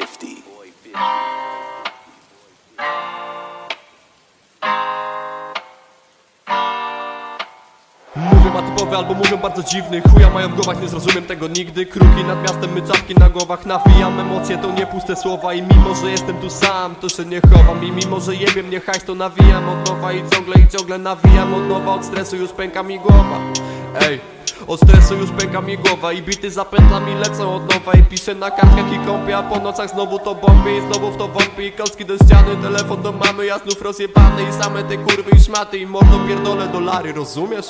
50. Mówią atypowe albo mówią bardzo dziwny. Chuja mają w głowach, nie zrozumiem tego nigdy. Kruki nad miastem, mycapki na głowach Nawijam. Emocje, to nie puste słowa I mimo, że jestem tu sam, to się nie chowam. I mimo, że jebie mnie hajs, to nawijam od nowa I ciągle, i ciągle nawijam od nowa. Od stresu już pęka mi głowa. Ej. Od stresu już pęka mi głowa i bity za pętlami lecą od nowa. I piszę na kartkach i kąpię, a po nocach znowu to bombie I znowu w to wątpię. I kostki do ściany Telefon do mamy, ja znów rozjebany. I same te kurwy i szmaty i mordo pierdolę dolary, rozumiesz?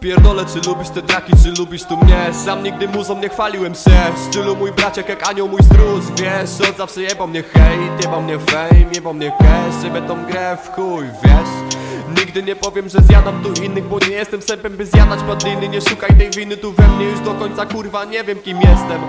Pierdolę, czy lubisz te traki, czy lubisz tu mnie? Sam nigdy muzą nie chwaliłem się. Stylu mój braciak jak anioł mój struz Wiesz, od zawsze jebał mnie hejt Jebał mnie fame, jebał mnie cash. Jebę tą grę w chuj, wiesz Nigdy nie powiem, że zjadam tu innych Bo nie jestem sępem, by zjadać padliny. Nie szukaj tej winy tu we mnie Już do końca kurwa nie wiem kim jestem.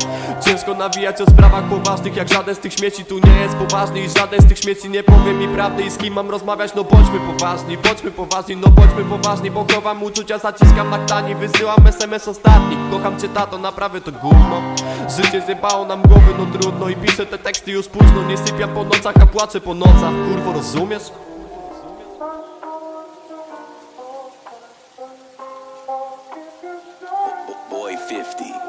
Ciężko nawijać o sprawach poważnych Jak żaden z tych śmieci tu nie jest poważny. I żaden z tych śmieci nie powie mi prawdy. I z kim mam rozmawiać, no bądźmy poważni Bądźmy poważni, no bądźmy poważni Bo chowam uczucia, zaciskam na ktani Wysyłam SMS ostatni. Kocham cię tato, naprawy to gówno. Życie zjebało nam głowy, no trudno. I piszę te teksty już późno Nie sypiam po nocach, a płaczę po nocach. Kurwo, rozumiesz? 50.